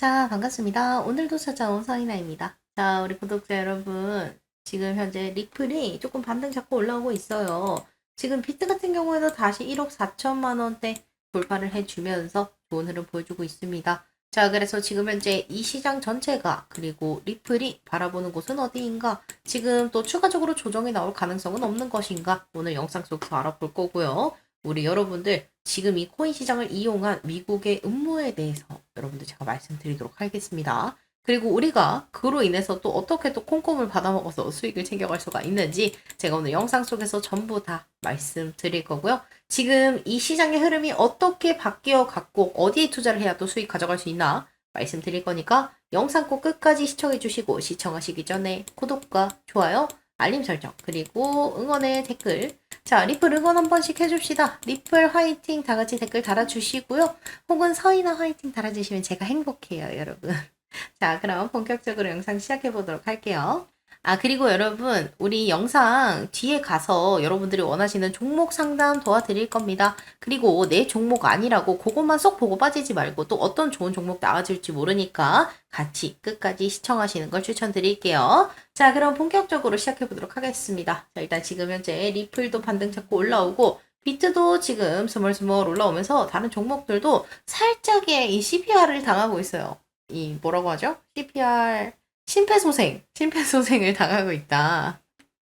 자, 반갑습니다. 오늘도 찾아온 서인아입니다. 자, 우리 구독자 여러분. 지금 현재 리플이 조금 반등 잡고 올라오고 있어요. 지금 비트 같은 경우에도 다시 1억 4천만 원대 돌파를 해주면서 좋은 흐름 보여주고 있습니다. 자, 그래서 지금 현재 이 시장 전체가 그리고 리플이 바라보는 곳은 어디인가? 지금 또 추가적으로 조정이 나올 가능성은 없는 것인가? 오늘 영상 속에서 알아볼 거고요. 우리 여러분들 지금 이 코인 시장을 이용한 미국의 음모에 대해서 여러분들 제가 말씀드리도록 하겠습니다. 그리고 우리가 그로 인해서 또 어떻게 또 콩콩을 받아먹어서 수익을 챙겨갈 수가 있는지 제가 오늘 영상 속에서 전부 다 말씀드릴 거고요. 지금 이 시장의 흐름이 어떻게 바뀌어 갔고 어디에 투자를 해야 또 수익 가져갈 수 있나 말씀드릴 거니까 영상 꼭 끝까지 시청해 주시고 시청하시기 전에 구독과 좋아요, 알림 설정, 그리고 응원의 댓글 자, 리플 응원 한 번씩 해줍시다. 리플 화이팅 다 같이 댓글 달아주시고요. 혹은 서인아 화이팅 달아주시면 제가 행복해요, 여러분. 자, 그럼 본격적으로 영상 시작해 보도록 할게요. 아, 그리고 여러분, 우리 영상 뒤에 가서 여러분들이 원하시는 종목 상담 도와드릴 겁니다. 그리고 내 종목 아니라고 그것만 쏙 보고 빠지지 말고 또 어떤 좋은 종목 나와줄지 모르니까 같이 끝까지 시청하시는 걸 추천드릴게요. 자, 그럼 본격적으로 시작해 보도록 하겠습니다. 자, 일단 지금 현재 리플도 반등 잡고 올라오고 비트도 지금 스멀스멀 올라오면서 다른 종목들도 살짝의 이 CPR을 당하고 있어요. 이 뭐라고 하죠? CPR 심폐소생, 심폐소생을 당하고 있다.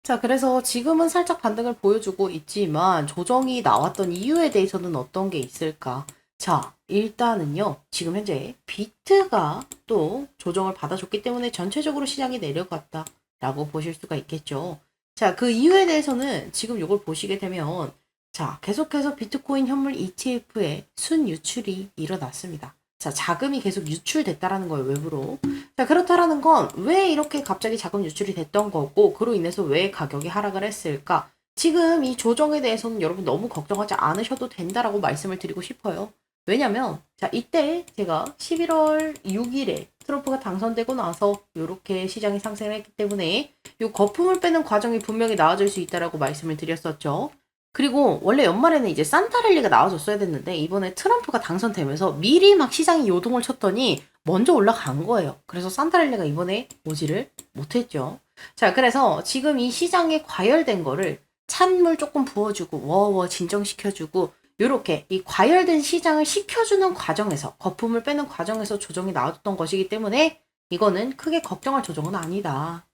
자, 그래서 지금은 살짝 반등을 보여주고 있지만 조정이 나왔던 이유에 대해서는 어떤 게 있을까? 자, 일단은요, 지금 현재 비트가 또 조정을 받아줬기 때문에 전체적으로 시장이 내려갔다 라고 보실 수가 있겠죠. 자, 그 이유에 대해서는 지금 이걸 보시게 되면, 자, 계속해서 비트코인 현물 ETF의 순 유출이 일어났습니다. 자, 자금이 계속 유출됐다라는 거예요, 외부로. 자, 그렇다라는 건 왜 이렇게 갑자기 자금 유출이 됐던 거고, 그로 인해서 왜 가격이 하락을 했을까? 지금 이 조정에 대해서는 여러분 너무 걱정하지 않으셔도 된다라고 말씀을 드리고 싶어요. 왜냐면, 자, 이때 제가 11월 6일에 트럼프가 당선되고 나서 이렇게 시장이 상승을 했기 때문에 이 거품을 빼는 과정이 분명히 나아질 수 있다라고 말씀을 드렸었죠. 그리고 원래 연말에는 이제 산타랠리가 나와줬어야 됐는데 이번에 트럼프가 당선되면서 미리 막 시장이 요동을 쳤더니 먼저 올라간 거예요. 그래서 산타랠리가 이번에 오지를 못했죠. 자, 그래서 지금 이 시장에 과열된 거를 찬물 조금 부어주고 워워 진정시켜주고 요렇게 이 과열된 시장을 식혀주는 과정에서 거품을 빼는 과정에서 조정이 나왔던 것이기 때문에 이거는 크게 걱정할 조정은 아니다.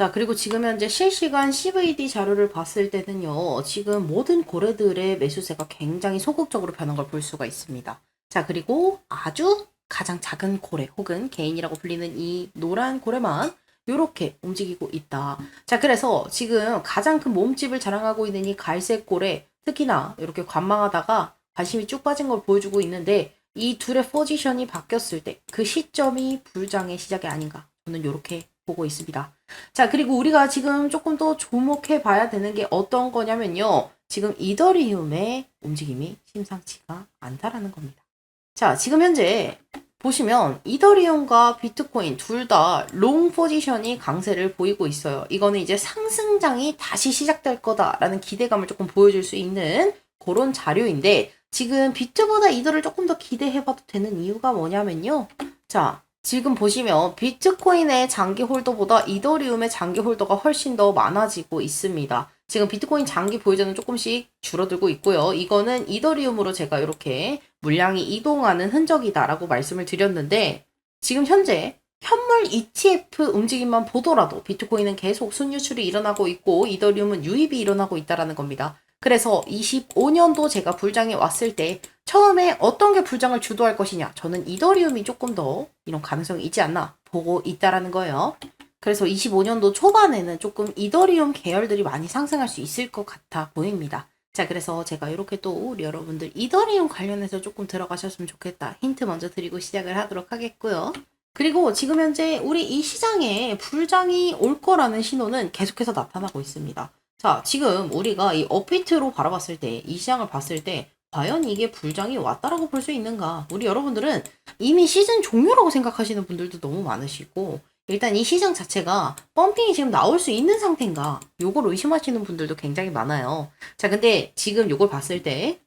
자, 그리고 지금 현재 실시간 CVD 자료를 봤을 때는요, 지금 모든 고래들의 매수세가 굉장히 소극적으로 변한 걸 볼 수가 있습니다. 자, 그리고 아주 가장 작은 고래 혹은 개인이라고 불리는 이 노란 고래만 이렇게 움직이고 있다. 자, 그래서 지금 가장 큰 몸집을 자랑하고 있는 이 갈색 고래, 특히나 이렇게 관망하다가 관심이 쭉 빠진 걸 보여주고 있는데 이 둘의 포지션이 바뀌었을 때 그 시점이 불장의 시작이 아닌가. 저는 이렇게 보고 있습니다. 자, 그리고 우리가 지금 조금 더 주목해 봐야 되는 게 어떤 거냐면요. 지금 이더리움의 움직임이 심상치가 않다라는 겁니다. 자, 지금 현재 보시면 이더리움과 비트코인 둘 다 롱 포지션이 강세를 보이고 있어요. 이거는 이제 상승장이 다시 시작될 거다라는 기대감을 조금 보여줄 수 있는 그런 자료인데 지금 비트보다 이더를 조금 더 기대해봐도 되는 이유가 뭐냐면요. 자, 지금 보시면 비트코인의 장기 홀더보다 이더리움의 장기 홀더가 훨씬 더 많아지고 있습니다. 지금 비트코인 장기 보유자는 조금씩 줄어들고 있고요. 이거는 이더리움으로 제가 이렇게 물량이 이동하는 흔적이다라고 말씀을 드렸는데 지금 현재 현물 ETF 움직임만 보더라도 비트코인은 계속 순유출이 일어나고 있고 이더리움은 유입이 일어나고 있다라는 겁니다. 그래서 25년도 제가 불장에 왔을 때 처음에 어떤 게 불장을 주도할 것이냐 저는 이더리움이 조금 더 이런 가능성이 있지 않나 보고 있다라는 거예요. 그래서 25년도 초반에는 조금 이더리움 계열들이 많이 상승할 수 있을 것 같아 보입니다. 자, 그래서 제가 이렇게 또 우리 여러분들 이더리움 관련해서 조금 들어가셨으면 좋겠다. 힌트 먼저 드리고 시작을 하도록 하겠고요. 그리고 지금 현재 우리 이 시장에 불장이 올 거라는 신호는 계속해서 나타나고 있습니다. 자, 지금 우리가 이 업비트로 바라봤을 때, 이 시장을 봤을 때, 과연 이게 불장이 왔다라고 볼 수 있는가? 우리 여러분들은 이미 시즌 종료라고 생각하시는 분들도 너무 많으시고, 일단 이 시장 자체가 펌핑이 지금 나올 수 있는 상태인가? 요걸 의심하시는 분들도 굉장히 많아요. 자, 근데 지금 요걸 봤을 때,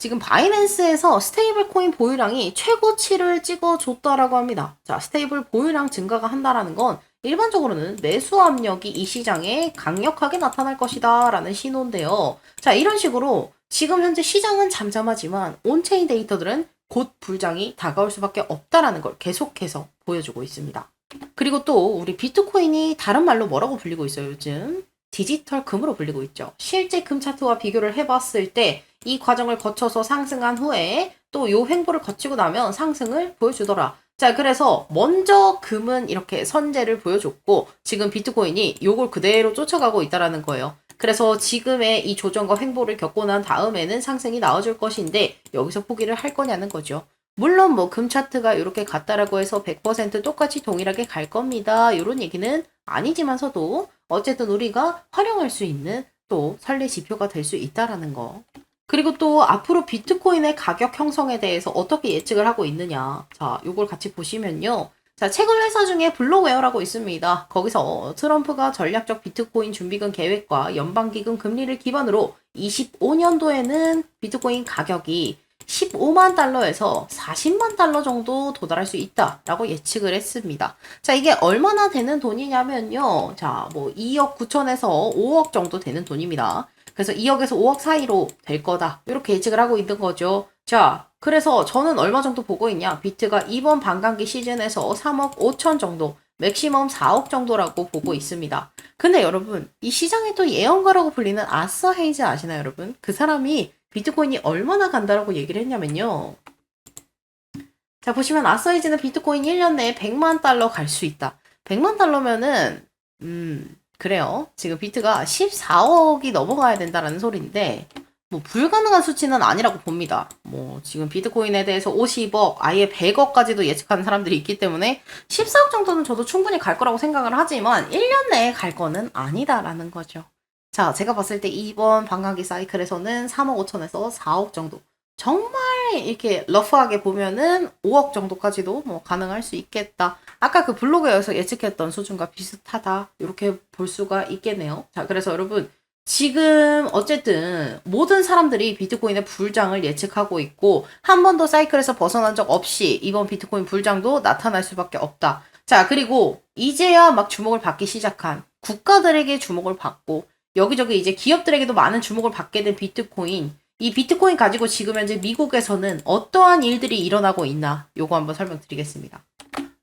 지금 바이낸스에서 스테이블 코인 보유량이 최고치를 찍어줬다라고 합니다. 자, 스테이블 보유량 증가가 한다라는 건 일반적으로는 매수 압력이 이 시장에 강력하게 나타날 것이다 라는 신호인데요. 자, 이런 식으로 지금 현재 시장은 잠잠하지만 온체인 데이터들은 곧 불장이 다가올 수밖에 없다라는 걸 계속해서 보여주고 있습니다. 그리고 또 우리 비트코인이 다른 말로 뭐라고 불리고 있어요, 요즘? 디지털 금으로 불리고 있죠. 실제 금 차트와 비교를 해봤을 때 이 과정을 거쳐서 상승한 후에 또 요 횡보를 거치고 나면 상승을 보여주더라. 자, 그래서 먼저 금은 이렇게 선제를 보여줬고 지금 비트코인이 요걸 그대로 쫓아가고 있다라는 거예요. 그래서 지금의 이 조정과 횡보를 겪고 난 다음에는 상승이 나와줄 것인데 여기서 포기를 할 거냐는 거죠. 물론 뭐 금 차트가 이렇게 같다라고 해서 100% 똑같이 동일하게 갈 겁니다. 이런 얘기는 아니지만서도 어쨌든 우리가 활용할 수 있는 또 선례 지표가 될 수 있다라는 거. 그리고 또 앞으로 비트코인의 가격 형성에 대해서 어떻게 예측을 하고 있느냐. 자, 요걸 같이 보시면요. 자, 채굴 회사 중에 블록웨어라고 있습니다. 거기서 트럼프가 전략적 비트코인 준비금 계획과 연방기금 금리를 기반으로 25년도에는 비트코인 가격이 15만 달러에서 40만 달러 정도 도달할 수 있다라고 예측을 했습니다. 자, 이게 얼마나 되는 돈이냐면요. 자, 뭐 2억 9천에서 5억 정도 되는 돈입니다. 그래서 2억에서 5억 사이로 될 거다. 이렇게 예측을 하고 있는 거죠. 자, 그래서 저는 얼마 정도 보고 있냐? 비트가 이번 반감기 시즌에서 3억 5천 정도, 맥시멈 4억 정도라고 보고 있습니다. 근데 여러분, 이 시장의 또 예언가라고 불리는 아서 헤이즈 아시나요, 여러분? 그 사람이 비트코인이 얼마나 간다라고 얘기를 했냐면요. 자, 보시면 아서 헤이즈는 비트코인 1년 내에 100만 달러 갈 수 있다. 100만 달러면은, 음, 그래요. 지금 비트가 14억이 넘어가야 된다라는 소리인데, 뭐, 불가능한 수치는 아니라고 봅니다. 뭐, 지금 비트코인에 대해서 50억, 아예 100억까지도 예측하는 사람들이 있기 때문에, 14억 정도는 저도 충분히 갈 거라고 생각을 하지만, 1년 내에 갈 거는 아니다라는 거죠. 자, 제가 봤을 때 이번 반감기 사이클에서는 3억 5천에서 4억 정도. 정말 이렇게 러프하게 보면은 5억 정도까지도 뭐 가능할 수 있겠다. 아까 그 블로그에서 예측했던 수준과 비슷하다. 이렇게 볼 수가 있겠네요. 자, 그래서 여러분, 지금 어쨌든 모든 사람들이 비트코인의 불장을 예측하고 있고 한 번도 사이클에서 벗어난 적 없이 이번 비트코인 불장도 나타날 수밖에 없다. 자, 그리고 이제야 막 주목을 받기 시작한 국가들에게 주목을 받고 여기저기 이제 기업들에게도 많은 주목을 받게 된 비트코인. 이 비트코인 가지고 지금 현재 미국에서는 어떠한 일들이 일어나고 있나 요거 한번 설명드리겠습니다.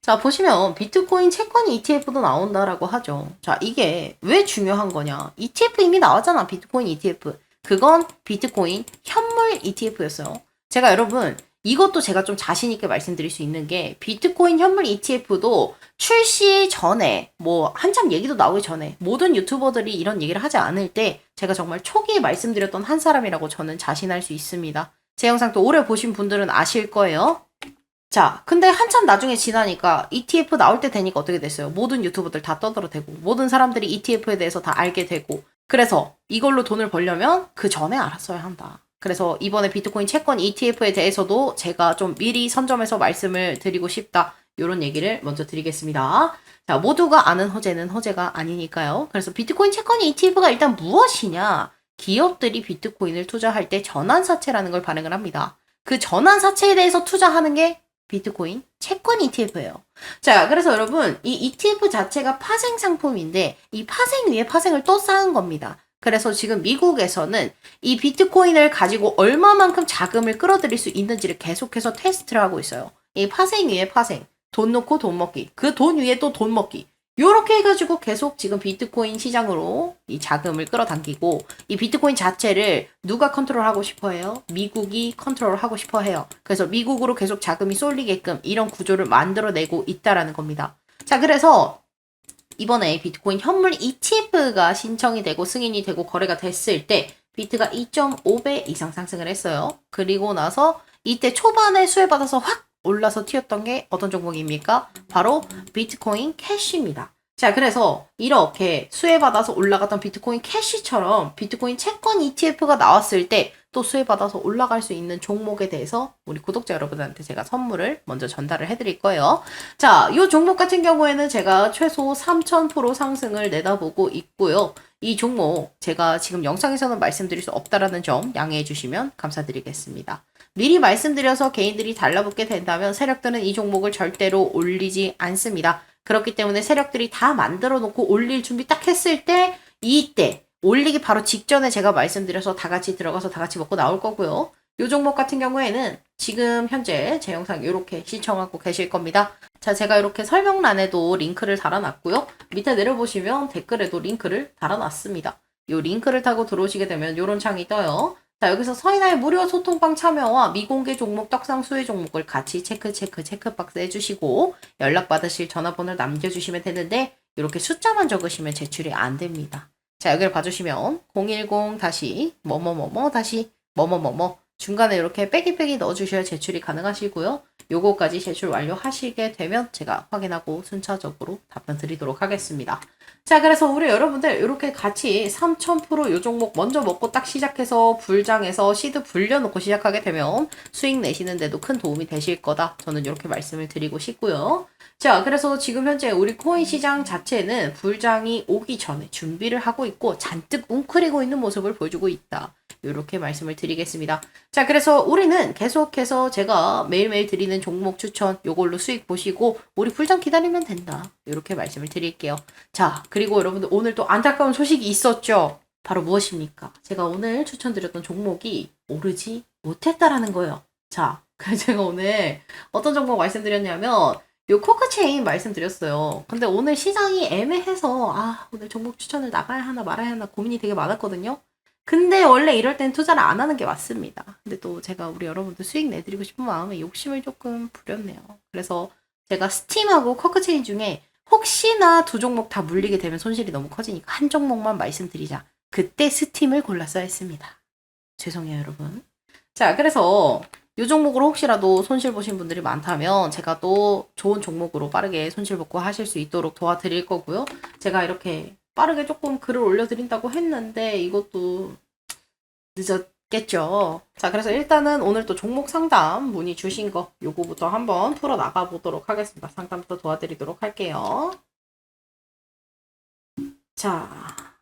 자, 보시면 비트코인 채권 ETF도 나온다라고 하죠. 자, 이게 왜 중요한 거냐? ETF 이미 나왔잖아. 비트코인 ETF. 그건 비트코인 현물 ETF였어요. 제가 여러분 이것도 제가 좀 자신 있게 말씀드릴 수 있는 게 비트코인 현물 ETF도 출시 전에 뭐 한참 얘기도 나오기 전에 모든 유튜버들이 이런 얘기를 하지 않을 때 제가 정말 초기에 말씀드렸던 한 사람이라고 저는 자신할 수 있습니다. 제 영상 또 오래 보신 분들은 아실 거예요. 자, 근데 한참 나중에 지나니까 ETF 나올 때 되니까 어떻게 됐어요? 모든 유튜버들 다 떠들어대고 모든 사람들이 ETF에 대해서 다 알게 되고 그래서 이걸로 돈을 벌려면 그 전에 알았어야 한다. 그래서 이번에 비트코인 채권 ETF에 대해서도 제가 좀 미리 선점해서 말씀을 드리고 싶다. 이런 얘기를 먼저 드리겠습니다. 자, 모두가 아는 허재는 허재가 아니니까요. 그래서 비트코인 채권 ETF가 일단 무엇이냐? 기업들이 비트코인을 투자할 때 전환사채라는 걸 발행을 합니다. 그 전환사채에 대해서 투자하는 게 비트코인 채권 ETF예요. 자, 그래서 여러분, 이 ETF 자체가 파생 상품인데, 이 파생 위에 파생을 또 쌓은 겁니다. 그래서 지금 미국에서는 이 비트코인을 가지고 얼마만큼 자금을 끌어들일 수 있는지를 계속해서 테스트를 하고 있어요. 이 파생 위에 파생. 돈 넣고 돈 먹기. 그 돈 위에 또 돈 먹기. 요렇게 해가지고 계속 지금 비트코인 시장으로 이 자금을 끌어당기고 이 비트코인 자체를 누가 컨트롤하고 싶어 해요? 미국이 컨트롤하고 싶어 해요. 그래서 미국으로 계속 자금이 쏠리게끔 이런 구조를 만들어내고 있다라는 겁니다. 자, 그래서 이번에 비트코인 현물 ETF가 신청이 되고 승인이 되고 거래가 됐을 때 비트가 2.5배 이상 상승을 했어요. 그리고 나서 이때 초반에 수혜받아서 확 올라서 튀었던 게 어떤 종목입니까? 바로 비트코인 캐시입니다. 자, 그래서 이렇게 수혜받아서 올라갔던 비트코인 캐시처럼 비트코인 채권 ETF가 나왔을 때 또 수혜받아서 올라갈 수 있는 종목에 대해서 우리 구독자 여러분들한테 제가 선물을 먼저 전달을 해드릴 거예요. 자, 이 종목 같은 경우에는 제가 최소 3000% 상승을 내다보고 있고요. 이 종목 제가 지금 영상에서는 말씀드릴 수 없다라는 점 양해해 주시면 감사드리겠습니다. 미리 말씀드려서 개인들이 달라붙게 된다면 세력들은 이 종목을 절대로 올리지 않습니다. 그렇기 때문에 세력들이 다 만들어 놓고 올릴 준비 딱 했을 때 이때 올리기 바로 직전에 제가 말씀드려서 다 같이 들어가서 다 같이 먹고 나올 거고요. 요 종목 같은 경우에는 지금 현재 제 영상 이렇게 시청하고 계실 겁니다. 자, 제가 이렇게 설명란에도 링크를 달아놨고요. 밑에 내려보시면 댓글에도 링크를 달아놨습니다. 요 링크를 타고 들어오시게 되면 요런 창이 떠요. 자, 여기서 서인아의 무료 소통방 참여와 미공개 종목 떡상 수혜 종목을 같이 체크, 체크, 체크박스 해주시고 연락받으실 전화번호를 남겨주시면 되는데 이렇게 숫자만 적으시면 제출이 안 됩니다. 자, 여기를 봐주시면 010 다시 뭐뭐뭐뭐 다시 뭐뭐뭐뭐 중간에 이렇게 빼기 빼기 넣어주셔야 제출이 가능하시고요. 요거까지 제출 완료하시게 되면 제가 확인하고 순차적으로 답변 드리도록 하겠습니다. 자, 그래서 우리 여러분들 이렇게 같이 3000%요 종목 먼저 먹고 딱 시작해서 불장에서 시드 불려놓고 시작하게 되면 수익 내시는데도 큰 도움이 되실 거다. 저는 이렇게 말씀을 드리고 싶고요. 자, 그래서 지금 현재 우리 코인 시장 자체는 불장이 오기 전에 준비를 하고 있고 잔뜩 웅크리고 있는 모습을 보여주고 있다. 이렇게 말씀을 드리겠습니다. 자, 그래서 우리는 계속해서 제가 매일매일 드리 는 종목 추천 요걸로 수익 보시고 우리 불장 기다리면 된다. 이렇게 말씀을 드릴게요. 자, 그리고 여러분들 오늘 또 안타까운 소식이 있었죠. 바로 무엇입니까? 제가 오늘 추천드렸던 종목이 오르지 못했다라는 거예요. 자, 그래서 제가 오늘 어떤 종목 말씀드렸냐면 요 코크체인 말씀드렸어요. 근데 오늘 시장이 애매해서 아 오늘 종목 추천을 나가야 하나 말아야 하나 고민이 되게 많았거든요. 근데 원래 이럴 땐 투자를 안 하는 게 맞습니다. 근데 또 제가 우리 여러분들 수익 내드리고 싶은 마음에 욕심을 조금 부렸네요. 그래서 제가 스팀하고 커크체인 중에 혹시나 두 종목 다 물리게 되면 손실이 너무 커지니까 한 종목만 말씀드리자. 그때 스팀을 골랐어야 했습니다. 죄송해요, 여러분. 자, 그래서 이 종목으로 혹시라도 손실 보신 분들이 많다면 제가 또 좋은 종목으로 빠르게 손실 복구 하실 수 있도록 도와드릴 거고요. 제가 이렇게 빠르게 조금 글을 올려드린다고 했는데 이것도 늦었겠죠. 자, 그래서 일단은 오늘 또 종목 상담 문의 주신 거 요거부터 한번 풀어 나가 보도록 하겠습니다. 상담부터 도와드리도록 할게요. 자.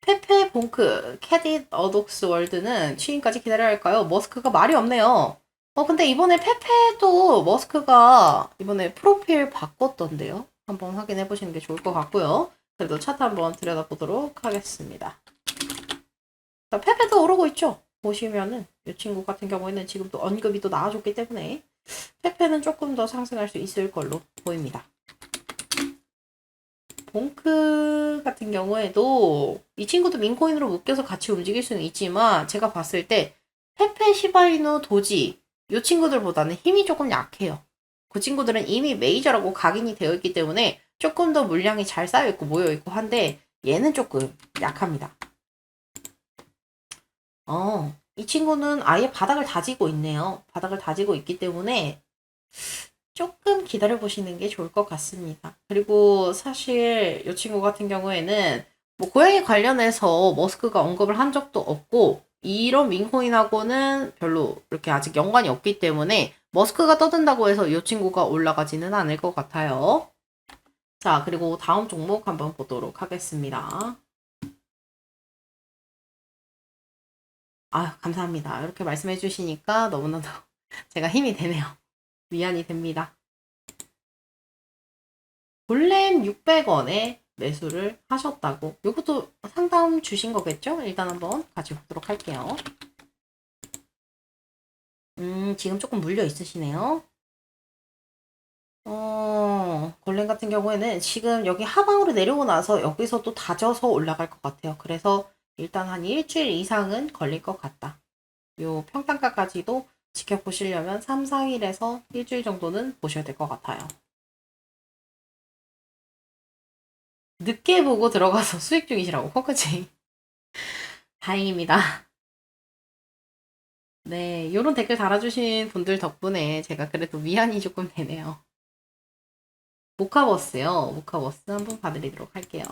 페페 봉크 캐딧 어독스 월드는 취임까지 기다려야 할까요? 머스크가 말이 없네요. 어, 근데 이번에 페페도 머스크가 이번에 프로필 바꿨던데요? 한번 확인해 보시는 게 좋을 것 같고요. 그래도 차트 한번 들여다보도록 하겠습니다. 자, 페페도 오르고 있죠? 보시면은 이 친구 같은 경우에는 지금 또 언급이 또 나와줬기 때문에 페페는 조금 더 상승할 수 있을 걸로 보입니다. 봉크 같은 경우에도 이 친구도 민코인으로 묶여서 같이 움직일 수는 있지만 제가 봤을 때 페페 시바이누 도지 이 친구들보다는 힘이 조금 약해요. 그 친구들은 이미 메이저라고 각인이 되어 있기 때문에 조금 더 물량이 잘 쌓여 있고 모여 있고 한데 얘는 조금 약합니다. 어, 이 친구는 아예 바닥을 다지고 있네요. 바닥을 다지고 있기 때문에 조금 기다려 보시는 게 좋을 것 같습니다. 그리고 사실 이 친구 같은 경우에는 뭐 고양이 관련해서 머스크가 언급을 한 적도 없고 이런 민코인하고는 별로 이렇게 아직 연관이 없기 때문에 머스크가 떠든다고 해서 이 친구가 올라가지는 않을 것 같아요. 자, 그리고 다음 종목 한번 보도록 하겠습니다. 아, 감사합니다. 이렇게 말씀해 주시니까 너무나도 제가 힘이 되네요. 위안이 됩니다. 볼렘 600원에 매수를 하셨다고. 이것도 상담 주신 거겠죠? 일단 한번 같이 보도록 할게요. 음, 지금 조금 물려 있으시네요. 어, 골렘 같은 경우에는 지금 여기 하방으로 내려오고 나서 여기서 또 다져서 올라갈 것 같아요. 그래서 일단 한 일주일 이상은 걸릴 것 같다. 요 평단가까지도 지켜보시려면 3, 4일에서 일주일 정도는 보셔야 될 것 같아요. 늦게 보고 들어가서 수익 중이시라고 코크체인. 다행입니다. 네, 요런 댓글 달아주신 분들 덕분에 제가 그래도 위안이 조금 되네요. 모카버스요. 모카버스 한번 봐드리도록 할게요.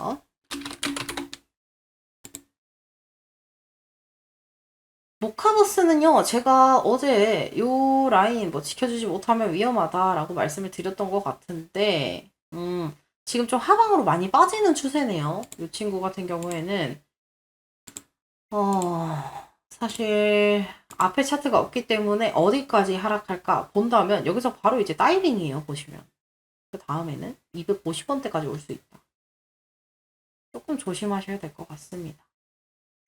모카버스는요, 제가 어제 요 라인 뭐 지켜주지 못하면 위험하다라고 말씀을 드렸던 것 같은데, 음, 지금 좀 하방으로 많이 빠지는 추세네요. 이 친구 같은 경우에는, 어, 사실 앞에 차트가 없기 때문에 어디까지 하락할까 본다면 여기서 바로 이제 다이빙이에요, 보시면. 그 다음에는 250원대까지 올 수 있다. 조금 조심하셔야 될 것 같습니다.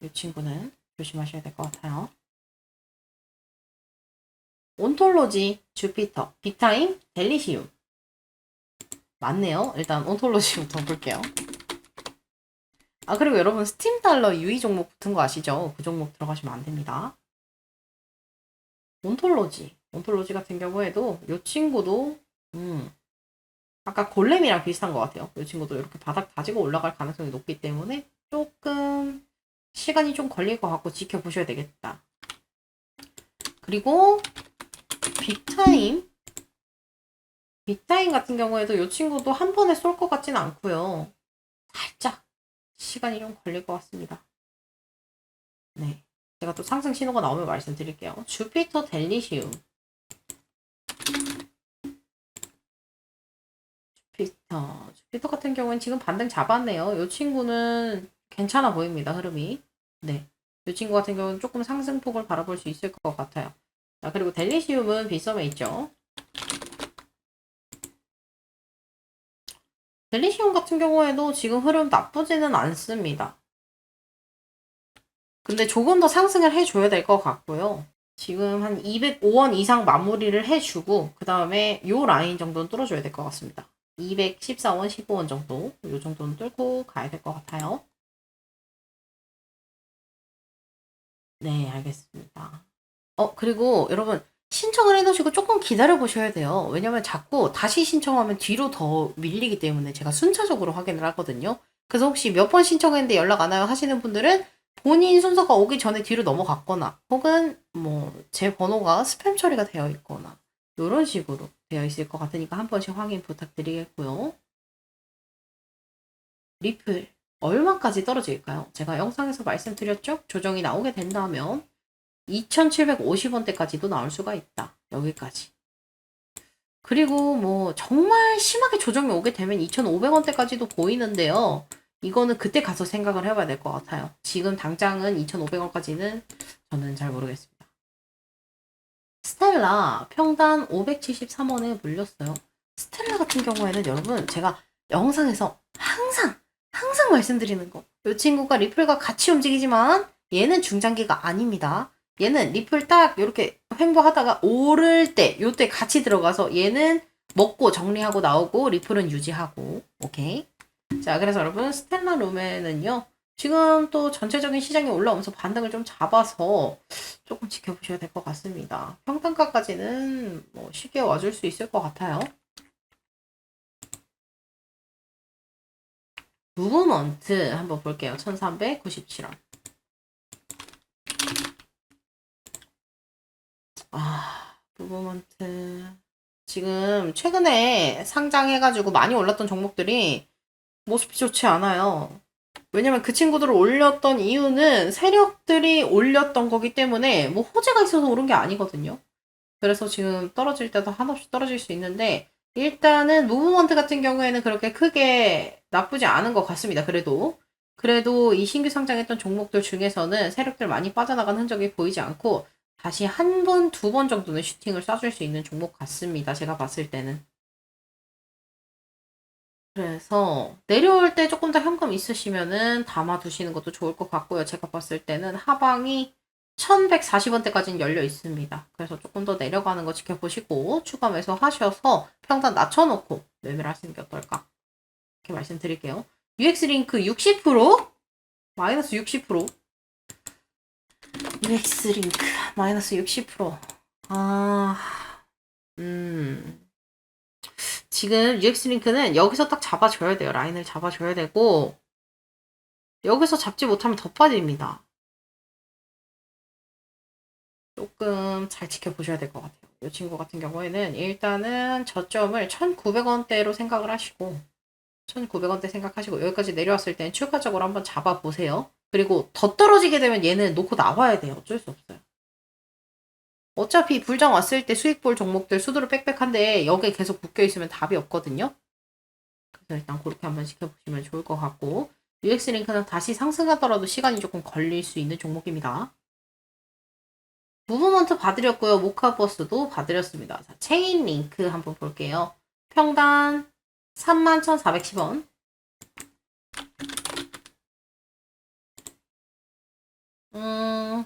이 친구는 조심하셔야 될 것 같아요. 온톨로지, 주피터, 빅타임, 델리시움. 맞네요. 일단 온톨로지부터 볼게요. 아, 그리고 여러분 스팀 달러 유의 종목 붙은 거 아시죠? 그 종목 들어가시면 안 됩니다. 온톨로지. 온톨로지 같은 경우에도 이 친구도 음, 아까 골렘이랑 비슷한 것 같아요. 이 친구도 이렇게 바닥 다지고 올라갈 가능성이 높기 때문에 조금 시간이 좀 걸릴 것 같고 지켜보셔야 되겠다. 그리고 빅타임 빅타임 같은 경우에도 이 친구도 한 번에 쏠 것 같지는 않고요. 살짝 시간이 좀 걸릴 것 같습니다. 네. 제가 또 상승 신호가 나오면 말씀드릴게요. 주피터 델리시움. 주피터. 주피터 같은 경우는 지금 반등 잡았네요. 이 친구는 괜찮아 보입니다. 흐름이. 네. 이 친구 같은 경우는 조금 상승폭을 바라볼 수 있을 것 같아요. 자, 그리고 델리시움은 빗썸에 있죠. 델리시움 같은 경우에도 지금 흐름 나쁘지는 않습니다. 근데 조금 더 상승을 해줘야 될 것 같고요. 지금 한 205원 이상 마무리를 해주고 그 다음에 요 라인 정도는 뚫어줘야 될 것 같습니다. 214원, 15원 정도 요 정도는 뚫고 가야 될 것 같아요. 네, 알겠습니다. 어, 그리고 여러분 신청을 해놓으시고 조금 기다려 보셔야 돼요. 왜냐면 자꾸 다시 신청하면 뒤로 더 밀리기 때문에 제가 순차적으로 확인을 하거든요. 그래서 혹시 몇 번 신청했는데 연락 안 와요 하시는 분들은 본인 순서가 오기 전에 뒤로 넘어갔거나 혹은 뭐 제 번호가 스팸 처리가 되어 있거나 이런 식으로 되어 있을 것 같으니까 한 번씩 확인 부탁드리겠고요. 리플 얼마까지 떨어질까요? 제가 영상에서 말씀드렸죠? 조정이 나오게 된다면 2,750원대까지도 나올 수가 있다. 여기까지. 그리고 뭐 정말 심하게 조정이 오게 되면 2,500원대까지도 보이는데요. 이거는 그때 가서 생각을 해봐야 될 것 같아요. 지금 당장은 2,500원까지는 저는 잘 모르겠습니다. 스텔라 평단 573원에 물렸어요. 스텔라 같은 경우에는 여러분 제가 영상에서 항상 항상 말씀드리는 거. 이 친구가 리플과 같이 움직이지만 얘는 중장기가 아닙니다. 얘는 리플 딱 이렇게 횡보하다가 오를 때, 요때 같이 들어가서 얘는 먹고 정리하고 나오고 리플은 유지하고 오케이. 자, 그래서 여러분 스텔라 룸에는요. 지금 또 전체적인 시장이 올라오면서 반등을 좀 잡아서 조금 지켜보셔야 될 것 같습니다. 평단가까지는 뭐 쉽게 와줄 수 있을 것 같아요. 무브먼트 한번 볼게요. 1397원. 아, 무브먼트. 지금 최근에 상장해가지고 많이 올랐던 종목들이 모습이 좋지 않아요. 왜냐면 그 친구들을 올렸던 이유는 세력들이 올렸던 거기 때문에 뭐 호재가 있어서 오른 게 아니거든요. 그래서 지금 떨어질 때도 한없이 떨어질 수 있는데 일단은 무브먼트 같은 경우에는 그렇게 크게 나쁘지 않은 것 같습니다. 그래도 그래도 이 신규 상장했던 종목들 중에서는 세력들 많이 빠져나간 흔적이 보이지 않고 다시 한 번, 두 번 정도는 슈팅을 쏴줄 수 있는 종목 같습니다. 제가 봤을 때는. 그래서 내려올 때 조금 더 현금 있으시면은 담아 두시는 것도 좋을 것 같고요. 제가 봤을 때는 하방이 1140원대까지는 열려 있습니다. 그래서 조금 더 내려가는 거 지켜보시고 추가 매수 하셔서 평단 낮춰놓고 매매를 하시는 게 어떨까? 이렇게 말씀드릴게요. UX링크 60% 마이너스 60% UX링크 마이너스 60% 아... 음... 지금 UX링크는 여기서 딱 잡아줘야 돼요. 라인을 잡아줘야 되고 여기서 잡지 못하면 더 빠집니다. 조금 잘 지켜보셔야 될 것 같아요. 이 친구 같은 경우에는 일단은 저점을 1,900원대로 생각을 하시고 1,900원대 생각하시고 여기까지 내려왔을 땐 추가적으로 한번 잡아보세요. 그리고 더 떨어지게 되면 얘는 놓고 나와야 돼요. 어쩔 수 없어요. 어차피 불장 왔을 때 수익 볼 종목들 수두로 빽빽한데 여기에 계속 묶여 있으면 답이 없거든요. 그래서 일단 그렇게 한번 지켜보시면 좋을 것 같고 UX 링크는 다시 상승하더라도 시간이 조금 걸릴 수 있는 종목입니다. 무브먼트 봐드렸고요. 모카버스도 봐드렸습니다. 자, 체인 링크 한번 볼게요. 평단 31,410원. 음,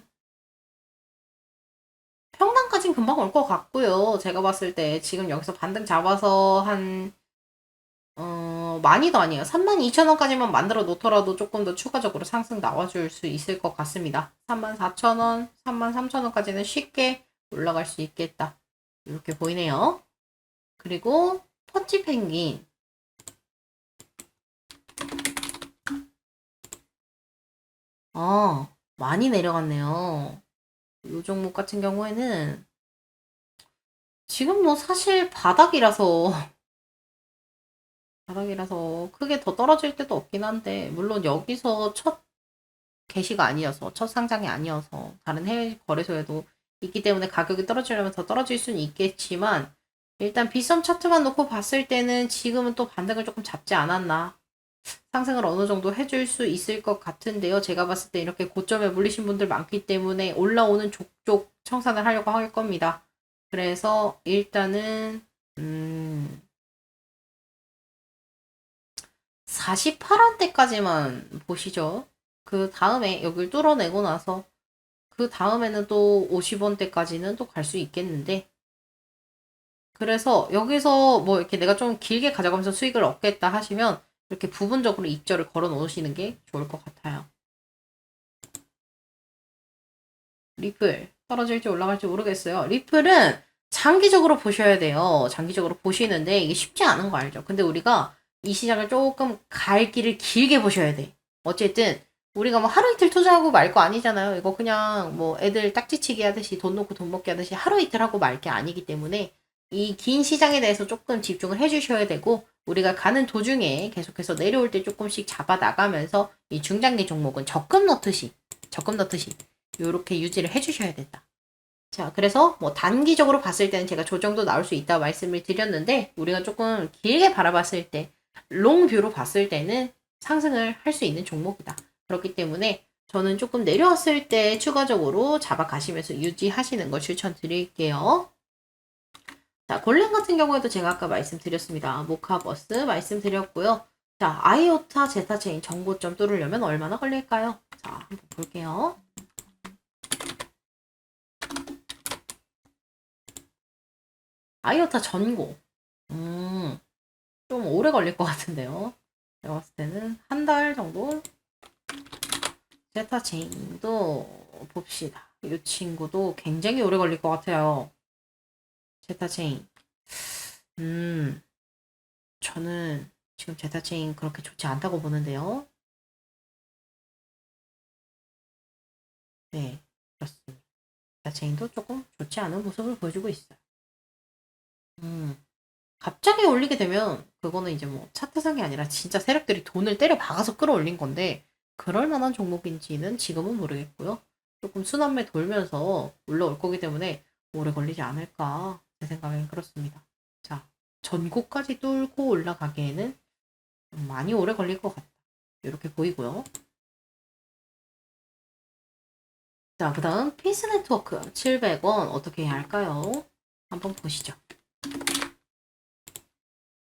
평단까진 금방 올 것 같고요. 제가 봤을 때 지금 여기서 반등 잡아서 한, 어, 많이도 아니에요. 32,000원까지만 만들어 놓더라도 조금 더 추가적으로 상승 나와줄 수 있을 것 같습니다. 34,000원, 33,000원까지는 쉽게 올라갈 수 있겠다. 이렇게 보이네요. 그리고 퍼치 펭귄. 아, 많이 내려갔네요. 이 종목 같은 경우에는 지금 뭐 사실 바닥이라서 바닥이라서 크게 더 떨어질 때도 없긴 한데 물론 여기서 첫 개시가 아니어서 첫 상장이 아니어서 다른 해외 거래소에도 있기 때문에 가격이 떨어지려면 더 떨어질 수는 있겠지만 일단 비썸 차트만 놓고 봤을 때는 지금은 또 반등을 조금 잡지 않았나 상승을 어느 정도 해줄 수 있을 것 같은데요. 제가 봤을 때 이렇게 고점에 물리신 분들 많기 때문에 올라오는 족족 청산을 하려고 할 겁니다. 그래서 일단은 음 48원 대까지만 보시죠. 그 다음에 여기를 뚫어내고 나서 그 다음에는 또 50원대까지는 또 갈 수 있겠는데 그래서 여기서 뭐 이렇게 내가 좀 길게 가져가면서 수익을 얻겠다 하시면 이렇게 부분적으로 입절을 걸어 놓으시는 게 좋을 것 같아요. 리플 떨어질지 올라갈지 모르겠어요. 리플은 장기적으로 보셔야 돼요. 장기적으로 보시는데 이게 쉽지 않은 거 알죠? 근데 우리가 이 시장을 조금 갈 길을 길게 보셔야 돼. 어쨌든 우리가 뭐 하루 이틀 투자하고 말 거 아니잖아요. 이거 그냥 뭐 애들 딱지치기 하듯이 돈 놓고 돈 먹기 하듯이 하루 이틀 하고 말 게 아니기 때문에 이 긴 시장에 대해서 조금 집중을 해주셔야 되고 우리가 가는 도중에 계속해서 내려올 때 조금씩 잡아 나가면서 이 중장기 종목은 적금 넣듯이 적금 넣듯이 이렇게 유지를 해주셔야 된다. 자, 그래서 뭐 단기적으로 봤을 때는 제가 조정도 나올 수 있다 말씀을 드렸는데 우리가 조금 길게 바라봤을 때 롱뷰로 봤을 때는 상승을 할 수 있는 종목이다. 그렇기 때문에 저는 조금 내려왔을 때 추가적으로 잡아 가시면서 유지하시는 걸 추천드릴게요. 자, 골렘 같은 경우에도 제가 아까 말씀드렸습니다. 모카버스 말씀드렸고요. 자, 아이오타 제타 체인 정보점 뚫으려면 얼마나 걸릴까요? 자, 한번 볼게요. 아이오타 전고. 음, 좀 오래 걸릴 것 같은데요. 제가 봤을 때는 한 달 정도? 제타 체인도 봅시다. 이 친구도 굉장히 오래 걸릴 것 같아요. 제타체인. 음, 저는 지금 제타체인 그렇게 좋지 않다고 보는데요. 네, 그렇습니다. 제타체인도 조금 좋지 않은 모습을 보여주고 있어요. 음, 갑자기 올리게 되면 그거는 이제 뭐 차트상이 아니라 진짜 세력들이 돈을 때려 박아서 끌어올린 건데 그럴 만한 종목인지는 지금은 모르겠고요. 조금 순환매 돌면서 올라올 거기 때문에 오래 걸리지 않을까 제 생각엔 그렇습니다. 자, 전고까지 뚫고 올라가기에는 좀 많이 오래 걸릴 것 같다. 이렇게 보이고요. 자, 그 다음 피스 네트워크 700원 어떻게 해야 할까요? 한번 보시죠.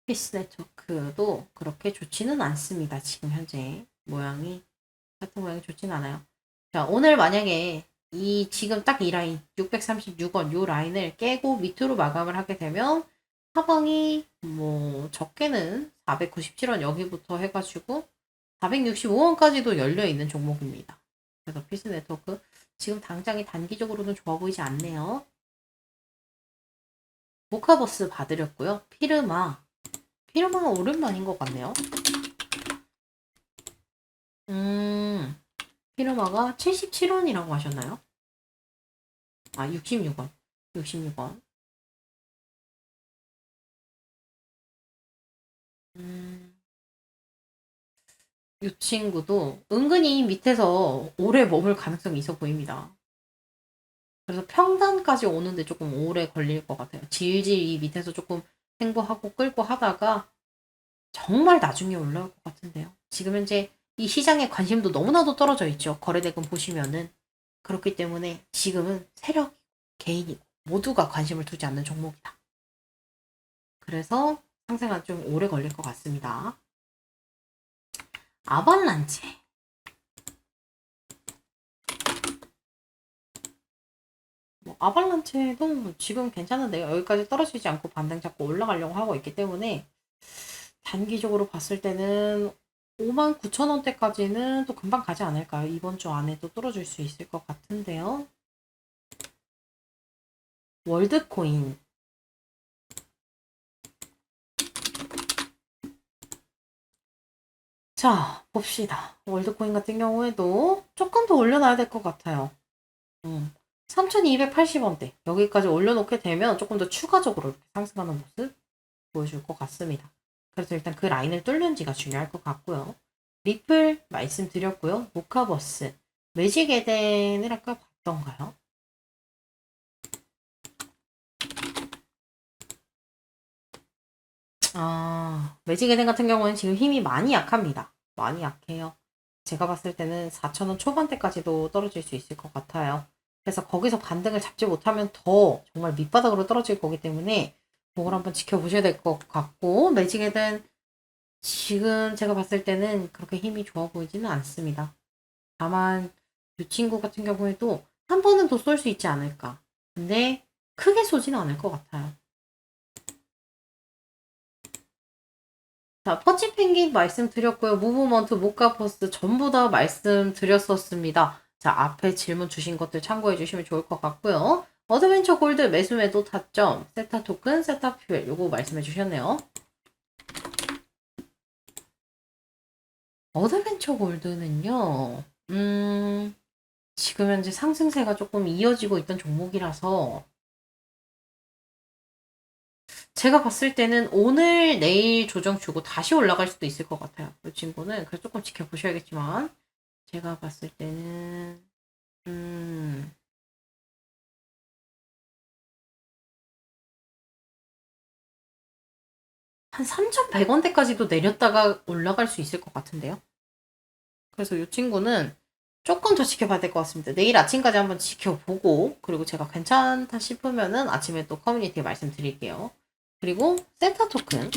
피스 네트워크도 그렇게 좋지는 않습니다. 지금 현재 모양이 같은 모양이 좋지는 않아요. 자, 오늘 만약에 이 지금 딱 이 라인 636원 요 라인을 깨고 밑으로 마감을 하게 되면 하방이 뭐 적게는 497원 여기부터 해가지고 465원까지도 열려 있는 종목입니다. 그래서 피스 네트워크 지금 당장이 단기적으로는 좋아 보이지 않네요. 모카버스 봐드렸고요. 피르마 피르마가 오랜만인 것 같네요. 음, 피르마가 77원이라고 하셨나요? 아, 66원. 66원. 음, 이 친구도 은근히 밑에서 오래 머물 가능성이 있어 보입니다. 그래서 평단까지 오는데 조금 오래 걸릴 것 같아요. 질질 이 밑에서 조금 횡보하고 끌고 하다가 정말 나중에 올라올 것 같은데요. 지금 현재 이 시장의 관심도 너무나도 떨어져 있죠. 거래대금 보시면은. 그렇기 때문에 지금은 세력, 개인이 모두가 관심을 두지 않는 종목이다. 그래서 상승은 좀 오래 걸릴 것 같습니다. 아발란체. 뭐 아발란체도 뭐 지금 괜찮은데요. 여기까지 떨어지지 않고 반등 잡고 올라가려고 하고 있기 때문에 단기적으로 봤을 때는 5만 9천 원대까지는 또 금방 가지 않을까요? 이번 주 안에 또 뚫어줄 수 있을 것 같은데요. 월드코인. 자, 봅시다. 월드코인 같은 경우에도 조금 더 올려놔야 될 것 같아요. 음, 3,280원대. 여기까지 올려놓게 되면 조금 더 추가적으로 이렇게 상승하는 모습 보여줄 것 같습니다. 그래서 일단 그 라인을 뚫는지가 중요할 것 같고요. 리플 말씀드렸고요. 모카버스. 매직 에덴을 아까 봤던가요? 아, 매직 에덴 같은 경우는 지금 힘이 많이 약합니다. 많이 약해요. 제가 봤을 때는 4,000원 초반대까지도 떨어질 수 있을 것 같아요. 그래서 거기서 반등을 잡지 못하면 더 정말 밑바닥으로 떨어질 거기 때문에 그걸 한번 지켜보셔야 될 것 같고 매직 에덴 지금 제가 봤을 때는 그렇게 힘이 좋아 보이지는 않습니다. 다만 이 친구 같은 경우에도 한 번은 더 쏠 수 있지 않을까. 근데 크게 쏘지는 않을 것 같아요. 자, 퍼치 펭귄 말씀드렸고요. 무브먼트, 모카퍼스 전부 다 말씀드렸었습니다. 자, 앞에 질문 주신 것들 참고해 주시면 좋을 것 같고요. 어드벤처 골드 매수 매도 타점, 세타 토큰, 세타 퓨엘 요거 말씀해 주셨네요. 어드벤처 골드는요, 음, 지금 현재 상승세가 조금 이어지고 있던 종목이라서, 제가 봤을 때는 오늘, 내일 조정 주고 다시 올라갈 수도 있을 것 같아요. 이 친구는. 그래서 조금 지켜보셔야겠지만, 제가 봤을 때는, 음, 한 3,100원대까지도 내렸다가 올라갈 수 있을 것 같은데요. 그래서 이 친구는 조금 더 지켜봐야 될 것 같습니다. 내일 아침까지 한번 지켜보고 그리고 제가 괜찮다 싶으면은 아침에 또 커뮤니티에 말씀드릴게요. 그리고 센터 토큰.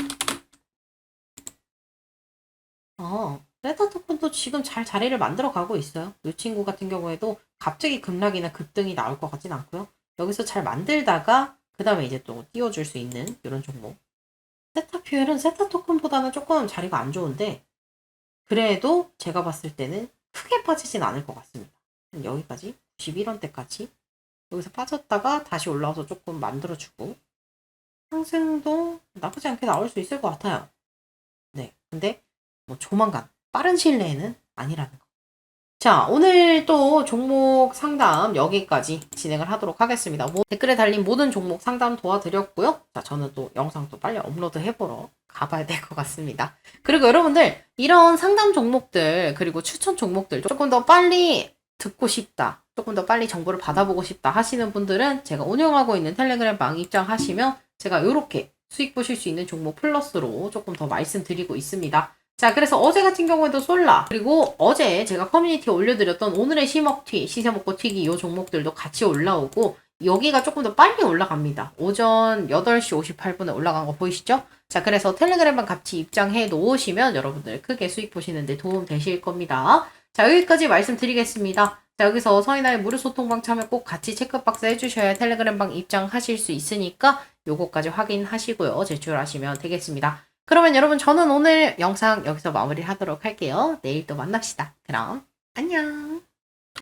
어, 센터 토큰도 지금 잘 자리를 만들어 가고 있어요. 이 친구 같은 경우에도 갑자기 급락이나 급등이 나올 것 같진 않고요. 여기서 잘 만들다가 그 다음에 이제 또 띄워줄 수 있는 이런 종목. 세타 퓨엘은 세타 토큰보다는 조금 자리가 안 좋은데 그래도 제가 봤을 때는 크게 빠지진 않을 것 같습니다. 여기까지 91원대까지 여기서 빠졌다가 다시 올라와서 조금 만들어주고 상승도 나쁘지 않게 나올 수 있을 것 같아요. 네, 근데 뭐 조만간 빠른 시일 내에는 아니라는 거. 자, 오늘 또 종목 상담 여기까지 진행을 하도록 하겠습니다. 뭐 댓글에 달린 모든 종목 상담 도와드렸고요. 자, 저는 또 영상 또 빨리 업로드 해보러 가봐야 될 것 같습니다. 그리고 여러분들 이런 상담 종목들 그리고 추천 종목들 조금 더 빨리 듣고 싶다. 조금 더 빨리 정보를 받아보고 싶다 하시는 분들은 제가 운영하고 있는 텔레그램 방 입장하시면 제가 이렇게 수익 보실 수 있는 종목 플러스로 조금 더 말씀드리고 있습니다. 자, 그래서 어제 같은 경우에도 솔라, 그리고 어제 제가 커뮤니티에 올려드렸던 오늘의 시먹튀, 시세먹고 튀기 이 종목들도 같이 올라오고, 여기가 조금 더 빨리 올라갑니다. 오전 8시 58분에 올라간 거 보이시죠? 자, 그래서 텔레그램만 같이 입장해 놓으시면 여러분들 크게 수익 보시는데 도움 되실 겁니다. 자, 여기까지 말씀드리겠습니다. 자, 여기서 서인아의 무료 소통방 참여 꼭 같이 체크박스 해주셔야 텔레그램방 입장하실 수 있으니까 요거까지 확인하시고요. 제출하시면 되겠습니다. 그러면 여러분 저는 오늘 영상 여기서 마무리하도록 할게요. 내일 또 만납시다. 그럼 안녕.